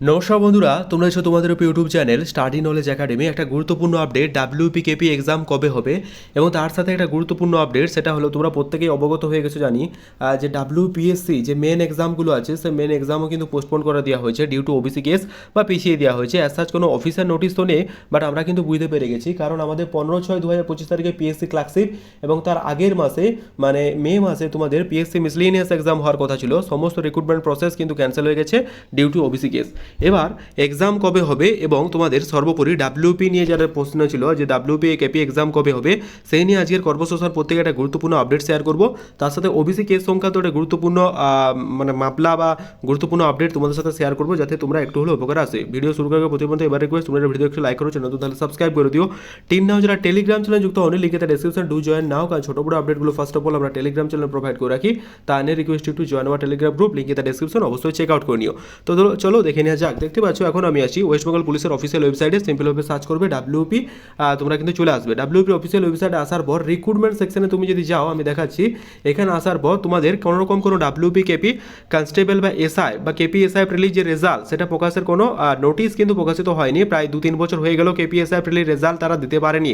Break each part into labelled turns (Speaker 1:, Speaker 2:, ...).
Speaker 1: নমস্কার বন্ধুরা, তোমরা এসো তোমাদের উপর YouTube channel study knowledge academy একটা গুরুত্বপূর্ণ আপডেট ডাব্লিউপিকেপি এক্সাম কবে হবে? এবং তার সাথে একটা গুরুত্বপূর্ণ আপডেট সেটা হলো তোমরা প্রত্যেকেই অবগত হয়ে গেছো জানি যে ডাব্লিউপিএসসি যে মেন এক্সামগুলো আছে সে মেন এক্সামও কিন্তু পোস্টপোন করে দেওয়া হয়েছে ডিউ টু ওবিসি কেস বা পিছিয়ে দেওয়া হয়েছে। অ্যাজ সাচ কোনো অফিসার নোটিশ তো নেই বাট আমরা কিন্তু বুঝতে পেরে গেছি, কারণ আমাদের পনেরো ছয় দু হাজার পঁচিশ তারিখে পিএসসি ক্লার্কশিপ এবং তার আগের মাসে মানে মে মাসে তোমাদের পিএসসি মিসলিনিয়াস এক্সাম হওয়ার কথা ছিল। সমস্ত রিক্রুটমেন্ট প্রসেস কিন্তু ক্যান্সেল হয়ে গেছে ডিউ টু ওবিসি কেস এবার এক্সাম কবে হবে এবং তোমাদের সর্বোপরি ডাব্লিউপি নিয়ে যারা প্রশ্ন ছিল যে ডাব্লিউপি কেপি এক্সাম কবে হবে, সেই নিয়ে আজকের কর্মসংস্থান প্রত্যেকে একটা গুরুত্বপূর্ণ আপডেট শেয়ার করব। তার সাথে ওবিসি কেস সংক্রান্ত একটা গুরুত্বপূর্ণ মানে মাপলা বা গুরুত্বপূর্ণ আপডেট তোমাদের সাথে শেয়ার করব যাতে তোমরা একটু হলেও উপকার আসে। ভিডিও শুরু করার প্রতিবন্ধ এবার রিকোয়েস্ট তোমরা ভিডিও একটু লাইক করো চ্যানেল তাহলে সাবস্ক্রাইব করে দিও। টিম নাও, যারা টেলিগ্রাম চ্যানেল যুক্ত অনেক লিখে তার ডেসক্রিপশন ডু জয়েন নাও, কারণ ছোটো বড় আপডেটগুলো ফার্স্ট অফ অল আমরা টেলিগ্রাম চ্যানেল প্রোভাইড করে রাখি। তা নিয়ে রিকোয়েস্ট একটু জয়েন আমার টেলিগ্রাম গ্রুপ লিঙ্কে তার ডেসক্রিপশন অবশ্যই চেক আউট করে নিও। তো চলো দেখে নেওয়া যাক, দেখতে পাচ্ছ, এখন আমি আছি ওয়েস্ট বেঙ্গল পুলিশের অফিসিয়াল ওয়েবসাইটে সিম্পলভাবে সার্চ করবে ডাব্লিউপি তোমরা কিন্তু চলে আসবে। ডাব্লিউপি অফিসিয়াল ওয়েবসাইটে আসার পর রিক্রুটমেন্ট সেকশনে তুমি যদি যাও, আমি দেখাচ্ছি। এখানে আসার পর তোমাদের কোনোরকম কোনো ডাব্লিউপি কেপি কনস্টেবল বা এসআই বা কেপি এসআই প্রিলির যে রেজাল্ট সেটা প্রকাশের কোনো নোটিশ কিন্তু প্রকাশিত হয়নি। প্রায় দু তিন বছর হয়ে গেল কেপি এসআই প্রিলির রেজাল্ট তারা দিতে পারেনি।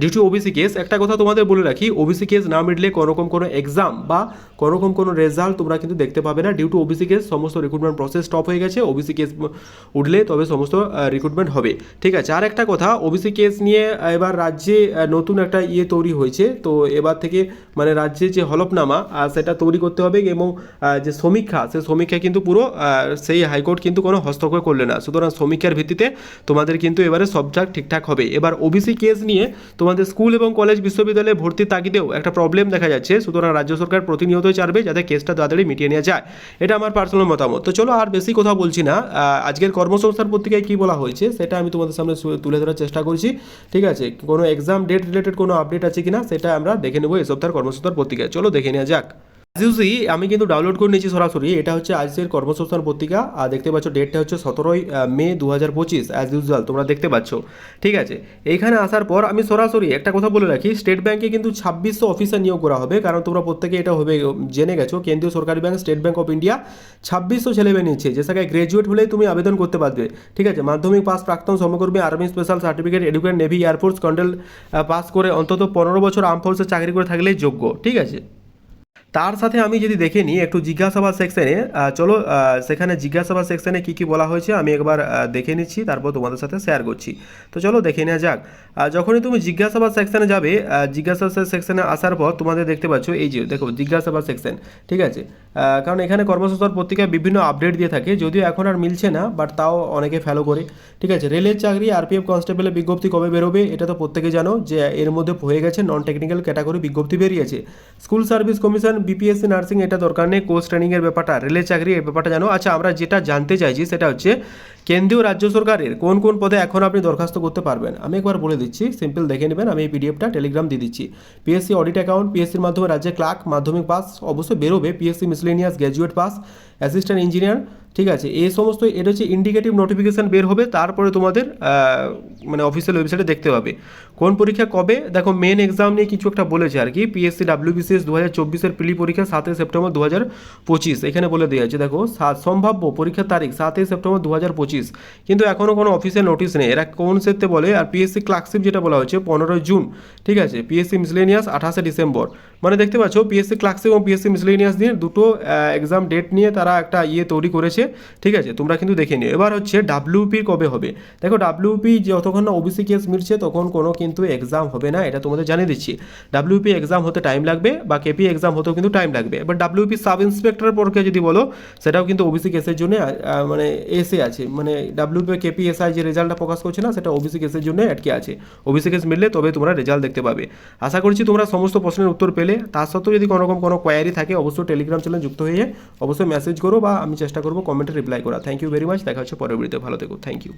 Speaker 1: ডিউ টু ওবিসি কেস একটা কথা তোমাদের বলে রাখি ওবিসি কেস না মিটলে কোনো রকম কোনো এক্সাম বা কোনো রকম কোনো রেজাল্ট তোমরা কিন্তু দেখতে পাবে না। ডিউ টু ওবিসি কেস সমস্ত রিক্রুটমেন্ট প্রসেস স্টপ হয়ে গেছে। ওবিসি কেস উঠলে তবে সমস্ত রিক্রুটমেন্ট হবে। ঠিক আছে, আর একটা কথা ওবিসি কেস নিয়ে এবার রাজ্যে নতুন একটা ইয়ে তৈরি হয়েছে। তো এবার থেকে মানে রাজ্যে যে হলফনামা সেটা তৈরি করতে হবে এবং যে সমীক্ষা, সে সমীক্ষা কিন্তু পুরো সেই হাইকোর্ট কিন্তু কোনো হস্তক্ষেপ করলে না। সুতরাং সমীক্ষার ভিত্তিতে তোমাদের কিন্তু এবারে সবটা ঠিকঠাক হবে। এবার ওবিসি কেস নিয়ে তোমাদের স্কুল এবং কলেজ বিশ্ববিদ্যালয়ে ভর্তির তাগিদেও একটা প্রবলেম দেখা যাচ্ছে। সুতরাং রাজ্য সরকার প্রতিনিয়তই চাইবে যাতে কেসটা তাড়াতাড়ি মিটিয়ে নেওয়া যায়। এটা আমার পার্সোনাল মতামত। তো চলো আর বেশি কথা বলছি না। আজকের কর্মসংস্থান পত্রিকায় কী বলা হয়েছে সেটা আমি তোমাদের সামনে তুলে ধরার চেষ্টা করছি। ঠিক আছে? কোনো এক্সাম ডেট রিলেটেড কোনো আপডেট আছে কি না সেটা আমরা দেখে নেব এই সপ্তাহের কর্মসংস্থান পত্রিকায়। চলো দেখে নেওয়া যাক। ইউজি আমি কিন্তু ডাউনলোড করে নিয়েছি সরাসরি। এটা হচ্ছে আজকের কর্মসংস্থান পত্রিকা। আর দেখতে পাচ্ছ ডেটটা হচ্ছে সতেরোই মে দু হাজার পঁচিশ অ্যাজ ইউজুয়াল তোমরা দেখতে পাচ্ছ। ঠিক আছে? এইখানে আসার পর আমি সরাসরি একটা কথা বলে রাখি, স্টেট ব্যাঙ্কে কিন্তু ছাব্বিশশো অফিসার নিয়োগ করা হবে। কারণ তোমরা প্রত্যেকে এটা হবে জেনে গেছো, কেন্দ্রীয় সরকারি bank, State Bank of India ছাব্বিশশো ছেলে মেয়ে নিচ্ছে যে জায়গায় গ্র্যাজুয়েট হলেই তুমি আবেদন করতে পারবে। ঠিক আছে? মাধ্যমিক পাস, প্রাক্তন সমকর্মী army special certificate educate navy air force কন্ডেল pass করে অন্তত পনেরো বছর আর্ম ফোর্সে চাকরি করে থাকলেই যোগ্য। ঠিক আছে? তার সাথে আমি যদি দেখে নিই, একটু জিজ্ঞাসাবাদ সেকশনে চলো সেখানে জিজ্ঞাসাবাদ সেকশনে কী কী বলা হয়েছে, আমি একবার দেখে নিচ্ছি, তারপর তোমাদের সাথে শেয়ার করছি। তো চলো দেখে নেওয়া যাক। যখনই তুমি জিজ্ঞাসাবাদ সেকশনে যাবে জিজ্ঞাসাবাদ সেকশনে আসার পর তোমাদের দেখতে পাচ্ছ, এই যে, দেখো, জিজ্ঞাসাবাদ সেকশন ঠিক আছে? কারণ এখানে কর্মসংস্থান পত্রিকায় বিভিন্ন আপডেট দিয়ে থাকে, যদিও এখন আর মিলছে না বাট তাও অনেকে ফলো করে, ঠিক আছে? রেলের চাকরি আরপিএফ কনস্টেবলের বিজ্ঞপ্তি কবে বেরোবে, এটা তো প্রত্যেকে জানো, যে এর মধ্যে হয়ে গেছে নন টেকনিক্যাল ক্যাটাগরি বিজ্ঞপ্তি বেরিয়েছে। School service commission BPSC nursing এটা দরকার নেই কোর্স ট্রেনিংয়ের ব্যাপারটা। রেলের চাকরি এই ব্যাপারটা জানো? আচ্ছা আমরা যেটা জানতে চাইছি, সেটা হচ্ছে কেন্দ্রীয় রাজ্য সরকারের কোন কোন পদে এখন আপনি দরখাস্ত করতে পারবেন? আমি একবার বলে দিচ্ছি সিম্পল দেখে নেবেন, আমি এই পিডিএফটা টেলিগ্রাম দিয়ে দিচ্ছি। পিএসসি অডিট অ্যাকাউন্ট পিএসসির মাধ্যমে রাজ্যে ক্লার্ক মাধ্যমিক পাস অবশ্যই বেরোবে। PSC miscellaneous graduate pass assistant engineer ঠিক আছে? এই সমস্ত, এটা হচ্ছে ইন্ডিকেটিভ নোটিফিকেশান বের হবে, তারপরে তোমাদের মানে অফিসিয়াল ওয়েবসাইটে দেখতে পাবে। কোন পরীক্ষা কবে? দেখো মেন এক্সাম নিয়ে কিছু একটা বলেছে আর কি। পিএসসি ডাব্লিউবিসিএস দু হাজার চব্বিশের প্রিলি পরীক্ষা সাতই সেপ্টেম্বর দু হাজার পঁচিশ। এখানে বলে দেওয়া আছে, দেখো সম্ভাব্য পরীক্ষার তারিখ সাতই সেপ্টেম্বর দু হাজার পঁচিশ। কিন্তু এখনও কোনো অফিসিয়াল নোটিশ নেই। এরা কোন সেতে বলে? আর পিএসসি ক্লার্কশিপ যেটা বলা হচ্ছে পনেরোই জুন। ঠিক আছে? পিএসসি মিসলেনিয়াস আঠাশে ডিসেম্বর। মানে দেখতে পাচ্ছ পিএসসি ক্লার্কশিপ এবং পিএসসি মিসলেনিয়াস নিয়ে দুটো এক্সাম ডেট নিয়ে তারা একটা ইয়ে তৈরি করেছে। ঠিক আছে? তোমরা কিন্তু দেখে নিও। এবার হচ্ছে ডাব্লিউপি কবে হবে? দেখো ডাব্লিউপি যতক্ষণ না ওবিসি কেস মিটছে তখন কোনো কিন্তু এক্সাম হবে না। এটা তোমাদের জানিয়ে দিচ্ছি। ডাব্লিউপি এক্সাম হতে টাইম লাগবে বা কেপি এক্সাম হতেও কিন্তু টাইম লাগবে। এবার ডাব্লিউপি সাব ইন্সপেক্টরের পরীক্ষা যদি বলো, সেটাও কিন্তু ওবিসি কেসের জন্য মানে এসে আছে। মানে ডাব্লিউপি কেপি এসআই যে রেজাল্টটা প্রকাশ করছে না, সেটা ওবিসি কেসের জন্য আটকে আছে? ওবিসি কেস মিললে তবে তোমরা রেজাল্ট দেখতে পাবে। আশা করছি তোমরা সমস্ত প্রশ্নের উত্তর পেলে। তার সত্ত্বেও যদি কোনো রকম কোনো কোয়ারি থাকে, অবশ্যই টেলিগ্রাম চ্যানেল যুক্ত হয়ে অবশ্যই মেসেজ করো বা আমি চেষ্টা করব কমেন্টে রিপ্লাই করা থ্যাংক ইউ ভেরি মাচ দেখা হচ্ছে পরবর্তীতে ভালো থেকো। Thank you